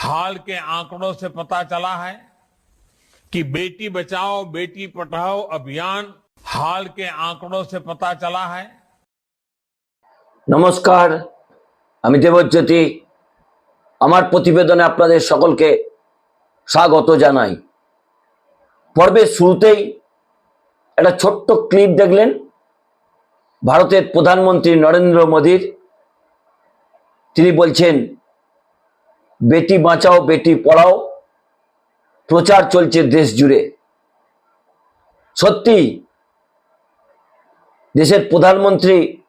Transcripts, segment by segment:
हाल के आंकड़ों से पता चला है कि बेटी बचाओ बेटी पढ़ाओ अभियान हाल के आंकड़ों से पता चला है নমস্কার আমি দেবজ্যোতি আমার প্রতিবেদনে আপনাদের সকলকে স্বাগত জানাই পর্বের শুরুতেই একটা ছোট্ট ক্লিপ দেখলেন ভারতের প্রধানমন্ত্রী নরেন্দ্র মোদীর তিনি বলছেন বেটি বাঁচাও, বেটি পড়াও। প্রচার চলছে দেশ জুড়ে। সত্যি, দেশের প্রধানমন্ত্রী,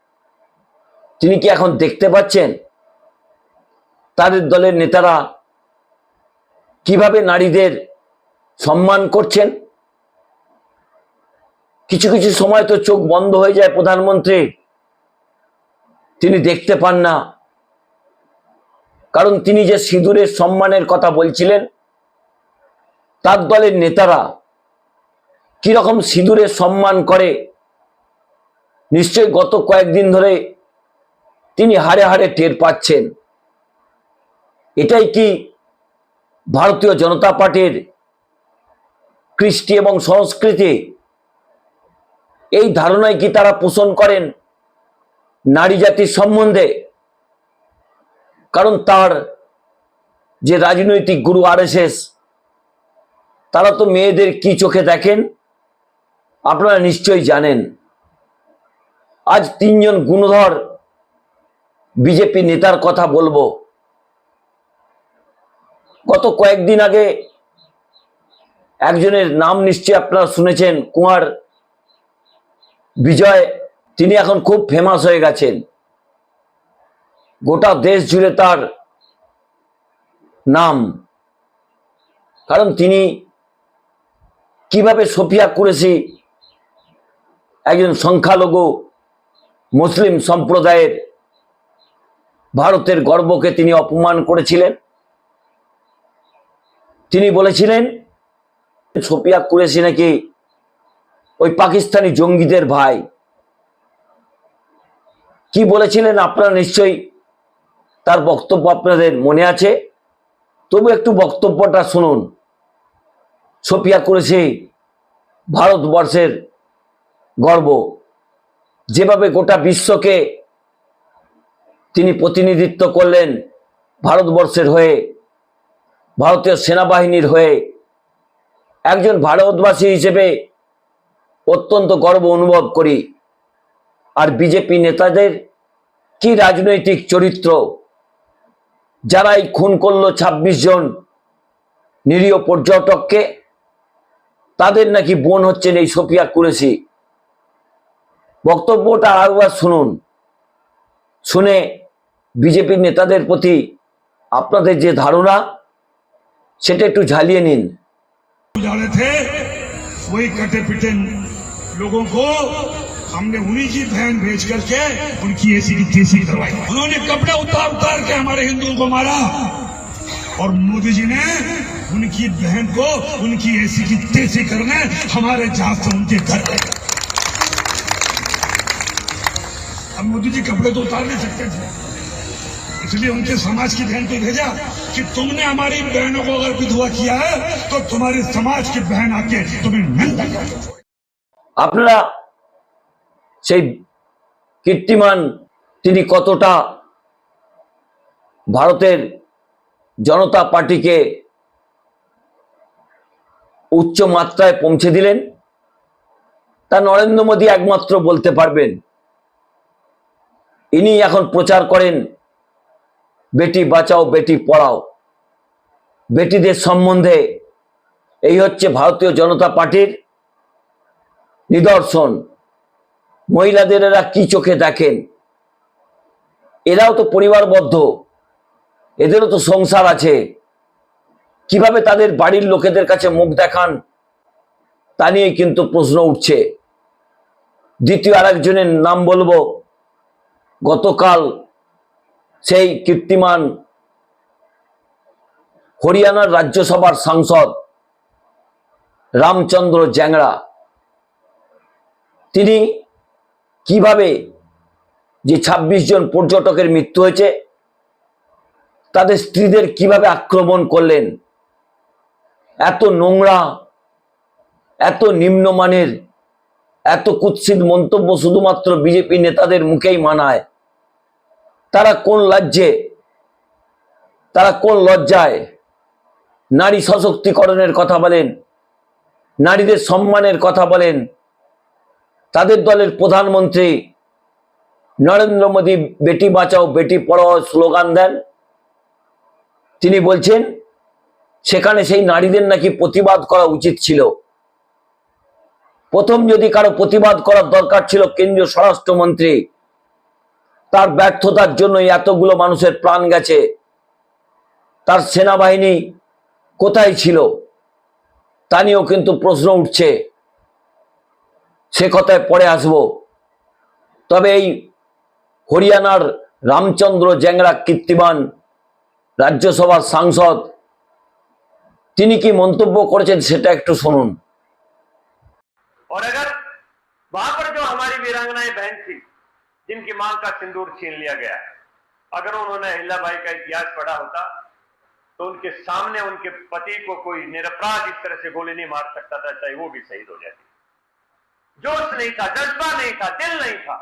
তিনি কি এখন দেখতে পাচ্ছেন? তাদের দলের নেতারা কীভাবে নারীদের সম্মান করছেন? কিছু কিছু সময় তো চোখ বন্ধ হয়ে যায় প্রধানমন্ত্রী। তিনি দেখতে পান না। কারণ তিনি যে সিঁদুরের সম্মানের কথা বলছিলেন, তার দলের নেতারা কীরকম সিঁদুরের সম্মান করে নিশ্চয় গত কয়েকদিন ধরে তিনি হারে হারে টের পাচ্ছেন। এটাই কি ভারতীয় জনতা পার্টির কৃষ্টি এবং সংস্কৃতি? এই ধারণায় কি তারা পোষণ করেন নারী জাতির সম্বন্ধে? কারণ তার যে রাজনৈতিক গুরু আরএসএস, তারা তো মেয়েদের কি চোখে দেখেন? আপনারা নিশ্চয়ই জানেন। আজ তিনজন গুণধর বিজেপি নেতার কথা বলব। গত কয়েকদিন আগে একজনের নাম নিশ্চয়ই আপনারা শুনেছেন, কুমার বিজয়। তিনি এখন খুব ফেমাস হয়ে গেছেন। গোটা দেশ জুড়ে তার নাম। কারণ তিনি কীভাবে সফিয়া কুরেশি একজন সংখ্যালঘু মুসলিম সম্প্রদায়ের ভারতের গর্বকে তিনি অপমান করেছিলেন। তিনি বলেছিলেন সোপিয়া কুরেশি নাকি ওই পাকিস্তানি জঙ্গিদের ভাই? কি বলেছিলেন আপনারা নিশ্চয়ই তার বক্তব্য আপনাদের মনে আছে? তবু একটু বক্তব্যটা শুনুন। সোপিয়া কুরেশি ভারতবর্ষের গর্ব। যেভাবে গোটা বিশ্বকে তিনি প্রতিনিধিত্ব করলেন ভারতবর্ষের হয়ে, ভারতীয় সেনাবাহিনীর হয়ে, একজন ভারতবাসী হিসেবে অত্যন্ত গর্ব অনুভব করি। আর বিজেপি নেতাদের কি রাজনৈতিক চরিত্র যারাই খুন করলো ২৬ জন নিরীহ পর্যটককে তাদের নাকি বোন হচ্ছেন এই সোফিয়া কুরেশি বক্তব্যটা আরেকবার শুনুন শুনে বিজেপির নেতাদের প্রতি আপনাদের যে ধারণা সেটা একটু ঝালিয়ে নিন उजाड़े थे वही कटे पिटे लोगों को हमने उन्हीं की बहन भेज करके उनकी ऐसी की तेज़ी करवाई। उन्होंने कपड़े उतार उतार के हमारे हिंदुओं को मारा। और मोदी जी ने उनकी बहन को उनकी ऐसी की तेज़ी करने हमारे जहाज़ से उनके घर अब मोदी जी कपड़े तो उतार नहीं सकते थे। इसलिए उनके समाज की बहन को भेजा कि तुमने हमारी बहनों को अगर विधवा किया है तो तुम्हारी समाज की बहन आके तुम्हें नंदा अपना সেই কীর্তিমান তিনি কতটা ভারতের জনতা পার্টিকে উচ্চ মাত্রায় পৌঁছে দিলেন, তা নরেন্দ্র মোদী একমাত্র বলতে পারবেন। ইনি এখন প্রচার করেন, বেটি বাঁচাও, বেটি পড়াও। বেটিদের সম্বন্ধে এই হচ্ছে ভারতীয় জনতা পার্টির নিদর্শন। মহিলাদের এরা কি চোখে দেখেন? এরাও তো পরিবারবদ্ধ। এদেরও তো সংসার আছে। কীভাবে তাদের বাড়ির লোকেদের কাছে মুখ দেখান, তা নিয়ে কিন্তু প্রশ্ন উঠছে। দ্বিতীয় আরেকজনের নাম বলব। গতকাল সেই কীর্তিমান হরিয়ানার রাজ্যসভার সাংসদ রামচন্দ্র জ্যাংড়া তিনি কীভাবে যে ২৬ জন পর্যটকের মৃত্যু হয়েছে, তাদের স্ত্রীদের কীভাবে আক্রমণ করলেন, এত নোংরা, এত নিম্নমানের, এত কুৎসিত মন্তব্য শুধুমাত্র বিজেপি নেতাদের মুখেই মানায়। তারা কোন লজ্জে, তারা কোন লজ্জায় নারী সশক্তিকরণের কথা বলেন, নারীদের সম্মানের কথা বলেন তাদের দলের প্রধানমন্ত্রী নরেন্দ্র মোদী, বেটি বাঁচাও, বেটি পড়াও স্লোগান দেন। তিনি বলছেন, সেখানে সেই নারীদের নাকি প্রতিবাদ করা উচিত ছিল। প্রথম যদি কারও প্রতিবাদ করার দরকার ছিল কেন্দ্রীয় স্বরাষ্ট্রমন্ত্রী, তার ব্যর্থতার জন্য এতগুলো মানুষের প্রাণ গেছে। তার সেনাবাহিনী কোথায় ছিল? তা নিয়েও কিন্তু প্রশ্ন উঠছে। সে কথায় পরে আসব তবে এই হরিয়ানার রামচন্দ্র জ্যাংরা কীর্তিমান রাজ্যসভার সাংসদ তিনি কি মন্তব্য করেছেন সেটা একটু শুনুন और अगर वहां पर जो हमारी वीरांगनाएं बहन थी जिनकी मां का सिंदूर छीन लिया गया अगर उन्होंने अहिल्याबाई का इतिहास पढ़ा होता तो उनके सामने उनके पति को कोई निरपराध इस तरह से गोली नहीं मार सकता था चाहे वो भी शहीद हो जाती जोश नहीं था जज्बा नहीं था दिल नहीं था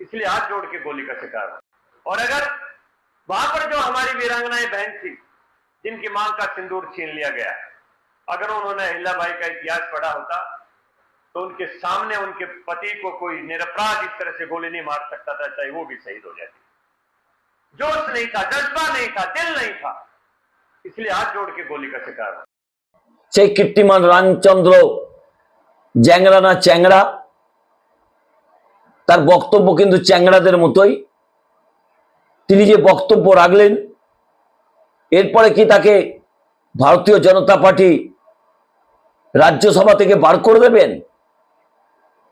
इसलिए हाथ जोड़ के गोली का शिकार हुआ और अगर वहां पर जो हमारी वीरांगनाएं बहन थी जिनकी मां का सिंदूर छीन लिया गया अगर उन्होंने अहिल्याबाई का इतिहास पढ़ा होता तो उनके सामने उनके पति को कोई निरपराध इस तरह से गोली नहीं मार सकता था चाहे वो भी शहीद हो जाती जोश नहीं था जज्बा नहीं था दिल नहीं था इसलिए हाथ जोड़ के गोली का शिकार हुआ সেই কীর্তিমান রামচন্দ্র জ্যাংরা না চ্যাংরা তার বক্তব্য কিন্তু চ্যাংড়াদের মতোই। তিনি যে বক্তব্য রাখলেন, এরপরে কি তাকে ভারতীয় জনতা পার্টি রাজ্যসভা থেকে বার করে দেবেন?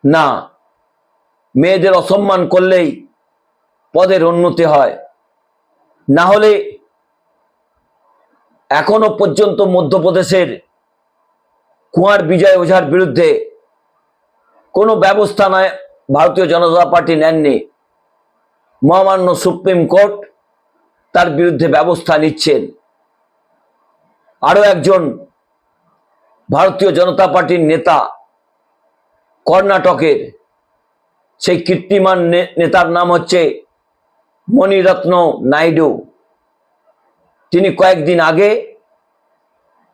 না, মেয়েদের অসম্মান করলেই পদের উন্নতি হয়। না হলে এখনও পর্যন্ত মধ্যপ্রদেশের কুয়ার বিজয় ওঝার বিরুদ্ধে কোনো ব্যবস্থা নয় ভারতীয় জনতা পার্টি নেননি। মহামান্য সুপ্রিম কোর্ট তার বিরুদ্ধে ব্যবস্থা নিচ্ছেন। আরও একজন ভারতীয় জনতা পার্টির নেতা কর্ণাটকের, সেই কীর্তিমান নেতার নাম হচ্ছে মণিরত্ন নাইডু। তিনি কয়েকদিন আগে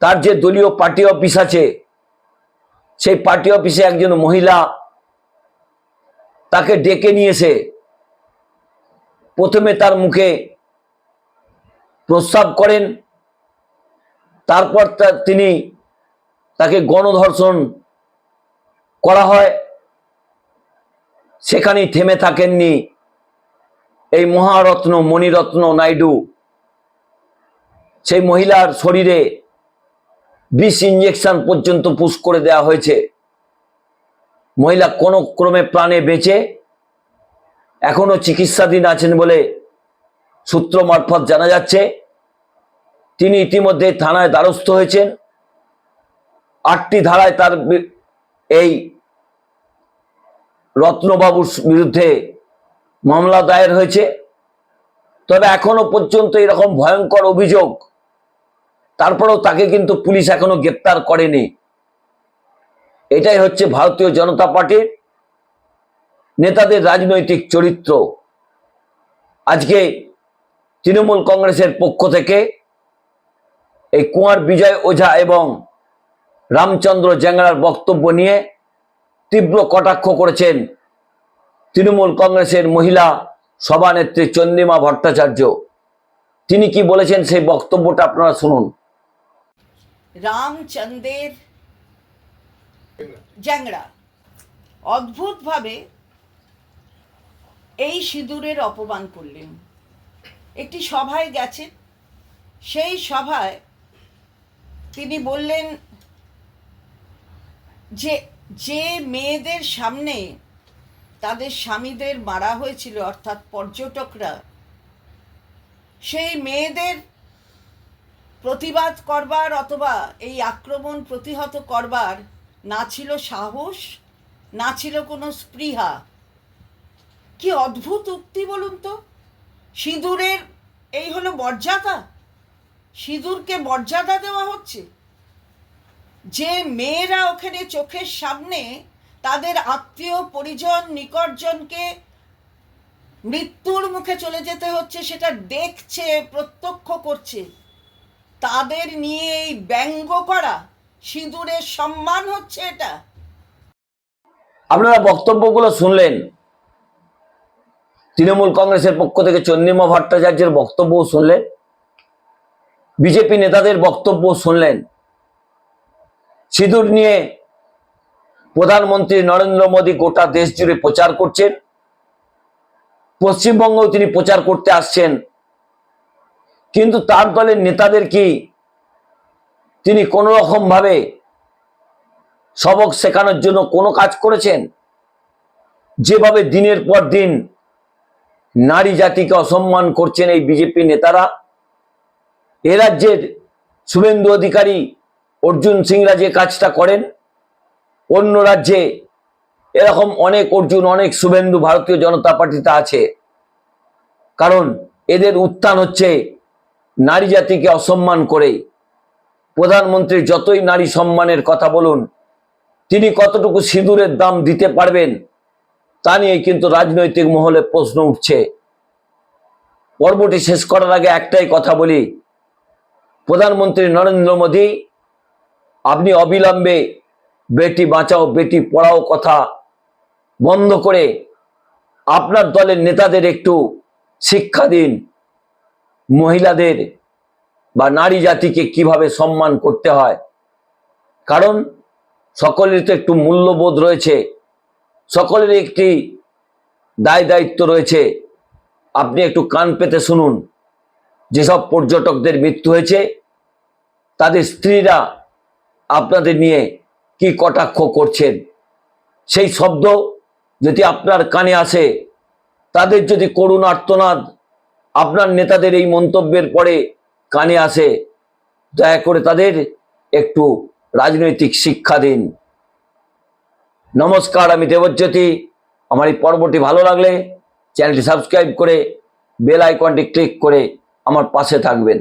তার যে দলীয় পার্টি অফিস আছে সেই পার্টি অফিসে একজন মহিলা তাকে ডেকে নিয়েছে। প্রথমে তার মুখে প্রস্রাব করেন। তারপর তিনি তাকে গণধর্ষণ করা হয়। সেখানেই থেমে থাকেননি এই মহারত্ন, মণিরত্ন নাইডু। সেই মহিলার শরীরে বিষ ইঞ্জেকশন পর্যন্ত পুশ করে দেওয়া হয়েছে। মহিলা কোনো ক্রমে প্রাণে বেঁচে এখনও চিকিৎসাধীন আছেন বলে সূত্র মারফত জানা যাচ্ছে। তিনি ইতিমধ্যে থানায় দ্বারস্থ হয়েছেন। আটটি ধারায় তার এই রত্নবাবুর বিরুদ্ধে মামলা দায়ের হয়েছে। তবে এখনও পর্যন্ত এরকম ভয়ঙ্কর অভিযোগ তারপরেও তাকে কিন্তু পুলিশ এখনও গ্রেপ্তার করেনি। এটাই হচ্ছে ভারতীয় জনতা পার্টির নেতাদের রাজনৈতিক চরিত্র। আজকে তৃণমূল কংগ্রেসের পক্ষ থেকে এই কুমার বিজয় ওঝা এবং রামচন্দ্র জ্যাংরার বক্তব্য নিয়ে তীব্র কটাক্ষ করেছেন তৃণমূল কংগ্রেসের মহিলা সভানেত্রী চন্দ্রিমা ভট্টাচার্য। তিনি কি বলেছেন সেই বক্তব্যটা আপনারা শুনুন। রামচন্দ্রের জ্যাংড়া। অদ্ভুতভাবে এই সিঁদুরের অপমান করলেন। একটি সভায় গেছেন। সেই সভায় তিনি বললেন যে যে মেয়েদের সামনে তাদের স্বামীদের মারা হয়েছিল, অর্থাৎ পর্যটকরা, সেই মেয়েদের প্রতিবাদ করবার অথবা এই আক্রমণ প্রতিহত করবার না ছিল সাহস, না ছিল কোনো স্পৃহা। কি অদ্ভুত উক্তি বলুন তো? সিঁদুরের এই হলো মর্যাদা? সিঁদুরকে মর্যাদা দেওয়া হচ্ছে? যে মেয়েরা ওখানে চোখের সামনে তাদের আত্মীয় পরিজন, নিকটজনকে মৃত্যুর মুখে চলে যেতে হচ্ছে, সেটা দেখছে, প্রত্যক্ষ করছে তাদের নিয়ে এই ব্যঙ্গ করা সিঁদুরের সম্মান হচ্ছে এটা। আপনারা বক্তব্যগুলো শুনলেন। তৃণমূল কংগ্রেসের পক্ষ থেকে চন্দ্রিমা ভট্টাচার্যের বক্তব্যও শুনলেন। বিজেপি নেতাদের বক্তব্য শুনলেন। সিঁদুর নিয়ে প্রধানমন্ত্রী নরেন্দ্র মোদী গোটা দেশ জুড়ে প্রচার করছেন। পশ্চিমবঙ্গেও তিনি প্রচার করতে আসছেন। কিন্তু তার দলের নেতাদের কি তিনি কোনো রকম ভাবে সবক শেখানোর জন্য কোনো কাজ করেছেন? যেভাবে দিনের পর দিন নারী জাতিকে অসম্মান করছেন এই বিজেপি নেতারা, এ রাজ্যের শুভেন্দু অধিকারী অর্জুন সিংরা যে কাজটা করেন, অন্য রাজ্যে এরকম অনেক অর্জুন, অনেক শুভেন্দু ভারতীয় জনতা পার্টিতে আছে। কারণ এদের উত্থান হচ্ছে নারী জাতিকে অসম্মান করে প্রধানমন্ত্রী যতই নারী সম্মানের কথা বলুন, তিনি কতটুকু সিঁদুরের দাম দিতে পারবেন, তা নিয়ে কিন্তু রাজনৈতিক মহলে প্রশ্ন উঠছে। পর্বটি শেষ করার আগে একটাই কথা বলি। প্রধানমন্ত্রী নরেন্দ্র মোদী, আপনি অবিলম্বে বেটি বাঁচাও, বেটি পড়াও কথা বন্ধ করে আপনার দলের নেতাদের একটু শিক্ষা দিন। মহিলাদের বা নারী জাতিকে কীভাবে সম্মান করতে হয়? কারণ সকলের তো একটু মূল্যবোধ রয়েছে সকলের একটি দায় দায়িত্ব রয়েছে। আপনি একটু কান পেতে শুনুন, যেসব পর্যটকদের মৃত্যু হয়েছে, তাদের স্ত্রীরা আপনাদের নিয়ে কি কটাক্ষ করছেন? সেই শব্দ যদি আপনার কানে আসে, তাদের যদি করুণ আর্তনাদ আপনার নেতাদের এই মন্তব্যের পরে কানে আসে, দয়া করে তাদের একটু রাজনৈতিক শিক্ষা দিন। নমস্কার, আমি দেবজ্যোতি। আমার এই পর্বটি ভালো লাগলে চ্যানেলটি সাবস্ক্রাইব করে বেল আইকনটি ক্লিক করে আমার পাশে থাকবেন।